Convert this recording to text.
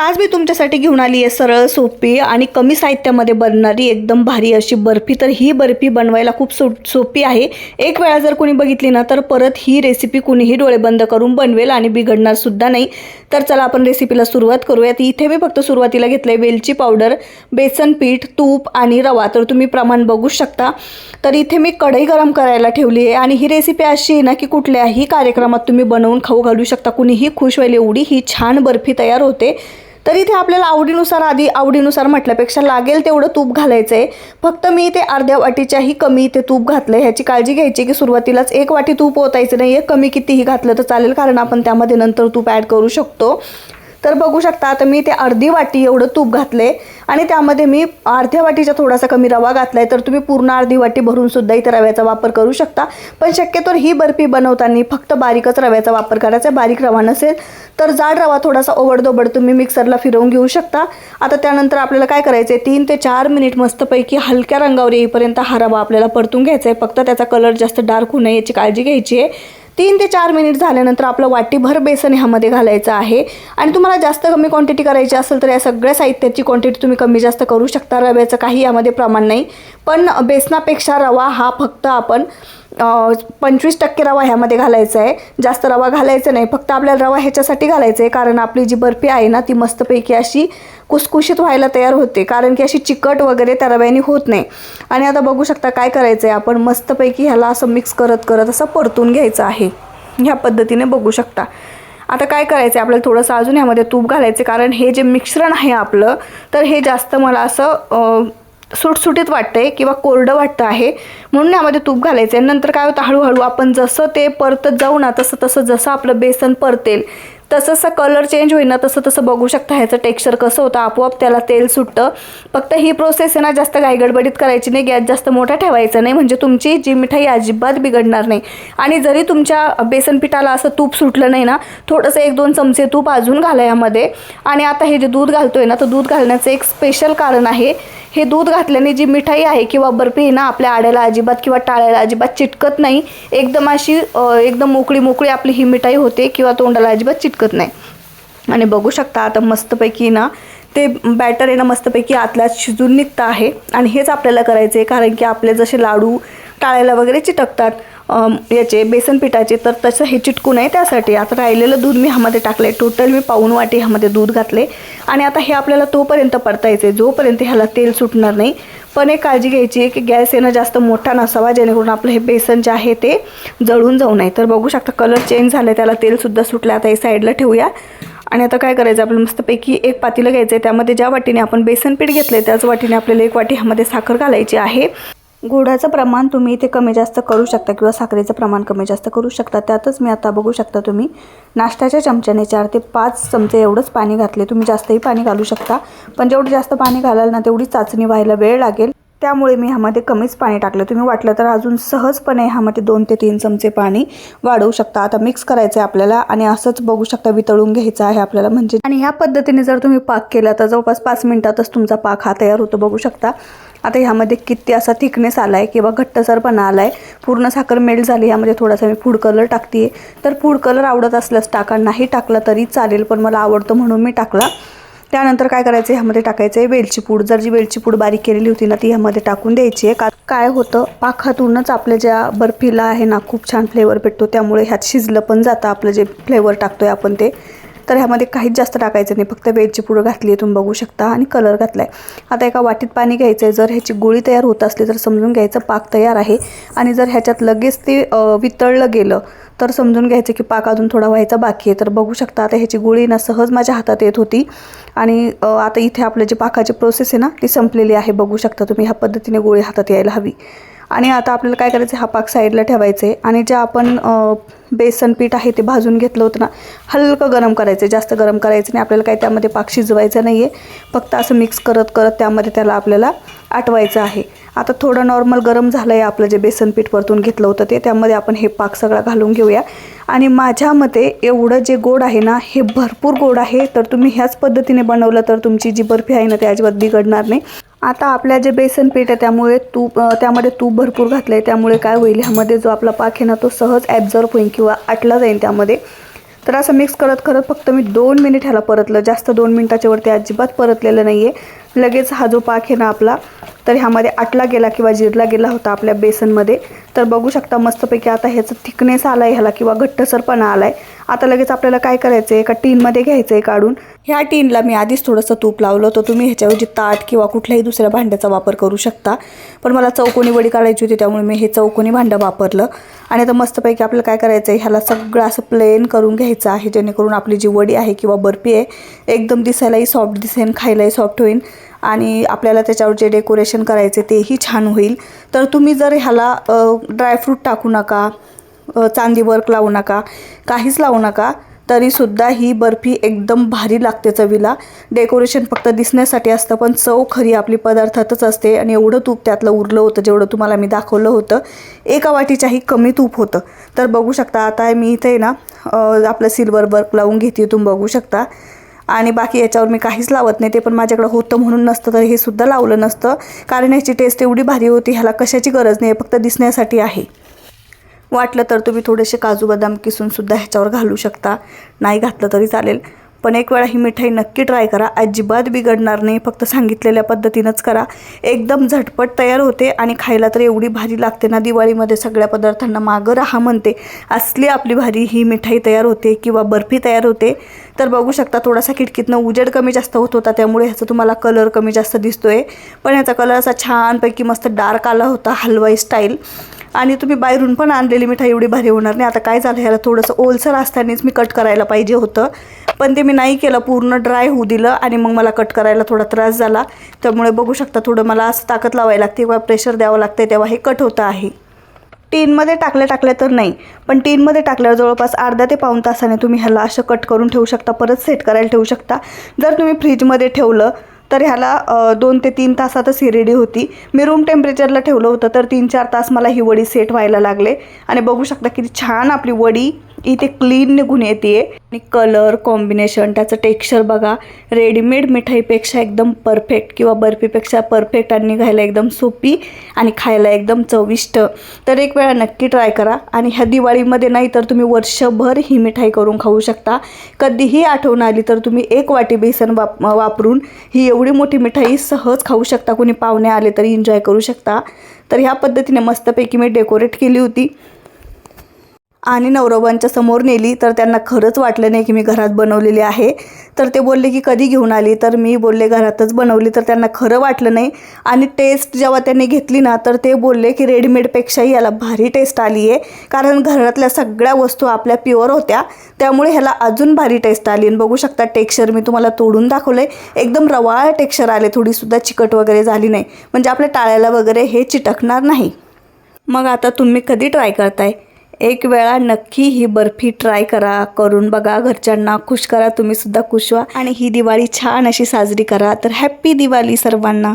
आज मी तुमच्यासाठी घेऊन आली आहे सरळ सोपी आणि कमी साहित्यामध्ये बनणारी एकदम भारी अशी बर्फी. तर ही बर्फी बनवायला खूप सो सोपी आहे. एक वेळा जर कोणी बघितली ना तर परत ही रेसिपी कुणीही डोळे बंद करून बनवेल आणि बिघडणार सुद्धा नाही. तर चला आपण रेसिपीला सुरुवात करूयात. इथे मी फक्त सुरुवातीला घेतलं आहे वेलची पावडर बेसन पीठ तूप आणि रवा. तर तुम्ही प्रमाण बघू शकता. तर इथे मी कढई गरम करायला ठेवली आहे आणि ही रेसिपी अशी आहे ना की कुठल्याही कार्यक्रमात तुम्ही बनवून खाऊ घालू शकता. कुणीही खुश व्हायला एवढी ही छान बर्फी तयार होते. तर इथे आपल्याला आवडीनुसार आधी आवडीनुसार म्हटल्यापेक्षा लागेल तेवढं तूप घालायचं आहे फक्त मी इथे अर्ध्या वाटीच्याही कमी इथे तूप घातलं आहे ह्याची काळजी घ्यायची की सुरुवातीलाच एक वाटी तूप ओतायचं नाही आहे कमी कितीही घातलं तर चालेल कारण आपण त्यामध्ये नंतर तूप ॲड करू शकतो. तर बघू शकता आता मी ते अर्धी वाटी एवढं तूप घातले आणि त्यामध्ये मी अर्ध्या वाटीचा थोडासा कमी रवा घातला आहे तर तुम्ही पूर्ण अर्धी वाटी भरून सुद्धा इथे रव्याचा वापर करू शकता. पण शक्यतो ही बर्फी बनवताना फक्त बारीकच रव्याचा वापर करायचा आहे. बारीक रवा नसेल तर जाड रवा थोडासा ओबडदोबड तुम्ही मिक्सरला फिरवून घेऊ शकता. आता त्यानंतर आपल्याला काय करायचं आहे तीन ते चार मिनिट मस्तपैकी हलक्या रंगावर येईपर्यंत हा रवा आपल्याला परतून घ्यायचा आहे फक्त त्याचा कलर जास्त डार्क होऊ नये याची काळजी घ्यायची आहे. तीन ते चार मिनिट झाल्यानंतर आपलं वाटीभर बेसन ह्यामध्ये घालायचं आहे. आणि तुम्हाला जास्त कमी क्वांटिटी करायची असेल तर या सगळ्या साहित्याची क्वांटिटी तुम्ही कमी जास्त करू शकता. रव्याचं काही यामध्ये प्रमाण नाही. पण बेसनापेक्षा रवा हा फक्त आपण पंचवीस टक्के रवा ह्यामध्ये घालायचा आहे. जास्त रवा घालायचा नाही. फक्त आपल्याला रवा ह्याच्यासाठी घालायचा आहे. कारण आपली जी बर्फी आहे ना ती मस्तपैकी अशी कुसकुशीत व्हायला तयार होते. कारण की अशी चिकट वगैरे त्या रव्याने होत नाही. आणि आता बघू शकता काय करायचं आहे आपण. मस्तपैकी ह्याला असं मिक्स करत करत असं परतून घ्यायचं आहे. ह्या पद्धतीने बघू शकता. आता काय करायचं आहे? आपल्याला थोडंसं अजून ह्यामध्ये तूप घालायचं कारण हे जे मिश्रण आहे आपलं तर हे जास्त मला असं सुटसुटीत वाटतंय किंवा कोरडं वाटतं आहे म्हणून यामध्ये तूप घालायचं आहे नंतर काय होतं हळूहळू आपण जसं ते परतत जाऊ ना तसं तसं जसं आपलं बेसन परतेल तसं कलर चेंज होईल ना तसं तसं बघू शकता ह्याचं टेक्स्चर कसं होतं आपोआप त्याला तेल सुटतं. फक्त ही प्रोसेस आहे ना जास्त गायगडबडीत करायची नाही गॅस जास्त मोठा ठेवायचा नाही म्हणजे तुमची जी मिठाई अजिबात बिघडणार नाही. आणि जरी तुमच्या बेसन पिठाला असं तूप सुटलं नाही ना थोडंसं एक दोन चमचे तूप अजून घाला यामध्ये. आणि आता हे जे दूध घालतो आहे ना तर दूध घालण्याचं एक स्पेशल कारण आहे हे दूध घातल्याने जी मिठाई आहे किंवा बर्फी आहे ना आपल्या आड्याला अजिबात किंवा टाळ्याला अजिबात चिटकत नाही. एकदम अशी एकदम मोकळी मोकळी आपली ही मिठाई होते किंवा तोंडाला अजिबात चिटकत नाही. आणि बघू शकता आता मस्तपैकी ना ते बॅटर आहे ना मस्तपैकी आतल्यात शिजून निघतं आहे. आणि हेच आपल्याला करायचं आहे कारण की आपले जसे लाडू टाळायला वगैरे चिटकतात याचे बेसन पिठाचे तर तसं हे चिटकू नये त्यासाठी. आता राहिलेलं दूध मी ह्यामध्ये टाकलं आहे टोटल मी पाऊन वाटी ह्यामध्ये दूध घातले. आणि आता हे आपल्याला तोपर्यंत परतायचे आहे. जोपर्यंत ह्याला तेल सुटणार नाही. पण एक काळजी घ्यायची आहे की गॅस येणं जास्त मोठा नसावा जेणेकरून आपलं हे बेसन जे आहे ते जळून जाऊ नये. तर बघू शकता कलर चेंज झाला त्याला तेलसुद्धा सुटलं आता हे साईडला ठेवूया. आणि आता काय करायचं? आपल्याला मस्तपैकी एक पातीलं घ्यायचं आहे त्यामध्ये ज्या वाटीने आपण बेसन पीठ घेतलं आहे त्याच वाटीने आपल्याला एक वाटी ह्यामध्ये साखर घालायची आहे. गुळाचं प्रमाण तुम्ही इथे कमी जास्त करू शकता किंवा साखरेचं प्रमाण कमी जास्त करू शकता. त्यातच मी आता बघू शकता तुम्ही नाश्त्याच्या चमच्याने चार ते पाच चमचे एवढंच पाणी घातले. तुम्ही जास्तही पाणी घालू शकता. पण जेवढं जास्त पाणी घालाल ना तेवढी चाचणी व्हायला वेळ लागेल. त्यामुळे मी ह्यामध्ये कमीच पाणी टाकलं. तुम्ही वाटलं तर अजून सहजपणे ह्यामध्ये दोन ते तीन चमचे पाणी वाढवू शकता. आता मिक्स करायचं आहे आपल्याला आणि असंच बघू शकता वितळून घ्यायचं आहे आपल्याला. म्हणजे आणि ह्या पद्धतीने जर तुम्ही पाक केला तर जवळपास पाच मिनिटातच तुमचा पाक हा तयार होतो. बघू शकता. आता ह्यामध्ये किती असा थिकनेस आला आहे किंवा घट्टसरपणा आला आहे पूर्ण साखर मेल्ट झाली ह्यामध्ये थोडासा मी फूड कलर टाकते तर फूड कलर आवडत असल्यास टाका नाही टाकला तरी चालेल पण मला आवडतं म्हणून मी टाकला. त्यानंतर काय करायचं ह्यामध्ये टाकायचं आहे वेलची पूड. जर जी वेलची पूड बारीक केलेली होती ना ती ह्यामध्ये टाकून द्यायची आहे का काय होतं पाखातूनच आपल्या ज्या बर्फीला आहे ना खूप छान फ्लेवर भेटतो. त्यामुळे ह्यात शिजलं पण जातं आपलं जे फ्लेवर टाकतोय आपण ते. तर ह्यामध्ये काहीच जास्त टाकायचं नाही. फक्त वेलची पूड घातली आहे तुम्ही बघू शकता. आणि कलर घातला आहे आता एका वाटीत पाणी घ्यायचं आहे जर ह्याची गोळी तयार होत असली तर समजून घ्यायचं पाक तयार आहे. आणि जर ह्याच्यात लगेच ते वितळलं गेलं तर समजून घ्यायचं की पाक अजून थोडा व्हायचा बाकी आहे. तर बघू शकता आता ह्याची गोळी ना सहज माझ्या हातात येत होती. आणि आता इथे आपलं जे पाकाची प्रोसेस आहे ना ती संपलेली आहे. बघू शकता तुम्ही ह्या पद्धतीने गोळी हातात यायला हवी. आणि आता आपल्याला काय करायचं हा पाक साईडला ठेवायचं आहे आणि जे आपण बेसन पीठ आहे ते भाजून घेतलं होतं ना हलकं गरम करायचं जास्त गरम करायचं नाही आपल्याला काय त्यामध्ये पाक शिजवायचा नाही आहे फक्त असं मिक्स करत करत त्यामध्ये त्याला आपल्याला आटवायचं आहे. आता थोडं नॉर्मल गरम झालं आहे आपलं जे बेसन पीठ परतून घेतलं होतं ते त्यामध्ये आपण हे पाक सगळा घालून घेऊया. आणि माझ्या मते एवढं जे गोड आहे ना हे भरपूर गोड आहे. तर तुम्ही ह्याच पद्धतीने बनवलं तर तुमची जी बर्फी आहे ना ते अजिबात बिघडणार नाही. आता आपल्या जे बेसन पीठ आहे त्यामुळे तूप त्यामध्ये तूप भरपूर घातलं आहे त्यामुळे काय होईल ह्यामध्ये जो आपला पाक आहे ना तो सहज ॲब्झॉर्ब होईल किंवा आटला जाईल त्यामध्ये. तर असं मिक्स करत करत फक्त मी दोन मिनिट ह्याला परतलं. जास्त दोन मिनिटाच्या वरती अजिबात परतलेलं नाही आहे लगेच हा जो पाक आहे ना आपला तर ह्यामध्ये आटला गेला किंवा जिरला गेला होता आपल्या बेसनमध्ये तर बघू शकता मस्तपैकी आता ह्याचं थिकनेस आला आहे ह्याला किंवा घट्टसरपणा आला आहे आता लगेच आपल्याला काय करायचं आहे एका टीनमध्ये घ्यायचं आहे काढून. ह्या टीनला मी आधीच थोडंसं तूप लावलं तर तुम्ही ह्याच्याऐवजी ताट किंवा कुठल्याही दुसऱ्या भांड्याचा वापर करू शकता. पण मला चौकोनी वडी काढायची होती त्यामुळे मी हे चौकोनी भांडं वापरलं. आणि आता मस्तपैकी आपल्याला काय करायचं आहे ह्याला सगळं असं प्लेन करून घ्यायचं आहे जेणेकरून आपली जी वडी आहे किंवा बर्फी आहे एकदम दिसायलाही सॉफ्ट दिसेन खायलाही सॉफ्ट होईल आणि आपल्याला त्याच्यावर जे डेकोरेशन करायचे तेही छान होईल. तर तुम्ही जर ह्याला ड्रायफ्रूट टाकू नका चांदी वर्क लावू नका काहीच लावू नका तरीसुद्धा ही बर्फी एकदम भारी लागते चवीला. डेकोरेशन फक्त दिसण्यासाठी असतं पण चव खरी आपली पदार्थातच असते आणि एवढं तूप त्यातलं उरलं होतं जेवढं तुम्हाला मी दाखवलं होतं एका वाटीच्याही कमी तूप होतं. तर बघू शकता आता मी इथे ना आपलं सिल्वर वर्क लावून घेते तुम्ही बघू शकता. आणि बाकी याच्यावर मी काहीच लावत नाही. ते पण माझ्याकडे होतं म्हणून नसतं तर हे सुद्धा लावलं नसतं. कारण ह्याची टेस्ट एवढी भारी होती ह्याला कशाची गरज नाही फक्त दिसण्यासाठी आहे. वाटलं तर तुम्ही थोडेसे काजू बदाम किसूनसुद्धा ह्याच्यावर घालू शकता. नाही घातलं तरी चालेल. पण एक वेळा ही मिठाई नक्की ट्राय करा. अजिबात बिघडणार नाही. फक्त सांगितलेल्या पद्धतीनंच करा. एकदम झटपट तयार होते आणि खायला तर एवढी भारी लागते ना दिवाळीमध्ये. सगळ्या पदार्थांना मागं राहा म्हणते. असली आपली भारी ही मिठाई तयार होते किंवा बर्फी तयार होते. तर बघू शकता थोडासा खिडकीतनं उजेड कमी जास्त होत होता. त्यामुळे ह्याचा तुम्हाला कलर कमी जास्त दिसतोय. पण ह्याचा कलर असा छानपैकी मस्त डार्क आला होता हलवाई स्टाईल आणि तुम्ही बाहेरून पण आणलेली मिठाई एवढी भारी होणार नाही. आता काय झालं ह्याला थोडंसं ओलसर असतानाच मी कट करायला पाहिजे होतं. पण ते मी नाही केलं पूर्ण ड्राय होऊ दिलं आणि मग मला कट करायला थोडा त्रास झाला. त्यामुळे बघू शकता थोडं मला असं ताकद लावायला लागते किंवा प्रेशर द्यावं लागते तेव्हा हे कट होतं आहे. टीनमध्ये टाकल्या टाकल्या तर नाही पण टीनमध्ये टाकल्यावर जवळपास अर्धा ते पाऊण तासाने तुम्ही ह्याला असं कट करून ठेवू शकता परत सेट करायला ठेवू शकता. जर तुम्ही फ्रीजमध्ये ठेवलं तर ह्याला दोन ते तीन तासातच ही रेडी होती. मी रूम टेम्परेचरला ठेवलं होतं तर तीन चार तास मला ही वडी सेट व्हायला लागले. आणि बघू शकता किती छान आपली वडी इथे क्लीन निघून येते. आणि कलर कॉम्बिनेशन त्याचं टेक्स्चर बघा. रेडीमेड मिठाईपेक्षा एकदम परफेक्ट किंवा बर्फीपेक्षा परफेक्ट आणि निघायला एकदम सोपी आणि खायला एकदम चविष्ट. तर एक वेळा नक्की ट्राय करा. आणि ह्या दिवाळीमध्ये नाही तर तुम्ही वर्षभर ही मिठाई करून खाऊ शकता. कधीही आठवण आली तर तुम्ही एक वाटी बेसन वाप वापरून ही एवढी मोठी मिठाई सहज खाऊ शकता. कोणी पाहुणे आले तरी एन्जॉय करू शकता. तर ह्या पद्धतीने मस्तपैकी मी डेकोरेट केली होती. आणि नवरोबांच्या समोर नेली तर त्यांना खरंच वाटलं नाही की मी घरात बनवलेली आहे. तर ते बोलले की कधी घेऊन आली? तर मी बोलले घरातच बनवली. तर त्यांना खरं वाटलं नाही. आणि टेस्ट जेव्हा त्यांनी घेतली ना तर ते बोलले की रेडीमेडपेक्षाही याला भारी टेस्ट आली आहे. कारण घरातल्या सगळ्या वस्तू आपल्या प्युअर होत्या. त्यामुळे ह्याला अजून भारी टेस्ट आली आणि बघू शकता टेक्स्चर मी तुम्हाला तोडून दाखवलं आहे एकदम रवाळ टेक्स्चर आले. थोडीसुद्धा चिकट वगैरे झाली नाही. म्हणजे आपल्या टाळ्याला वगैरे हे चिटकणार नाही. मग आता तुम्ही कधी ट्राय करताय? एक वेळा नक्की ही बर्फी ट्राय करा करून बघा. घरच्यांना खुश करा तुम्ही सुद्धा खुश व्हा. आणि ही दिवाळी छान अशी साजरी करा. तर हॅप्पी दिवाळी सर्वांना.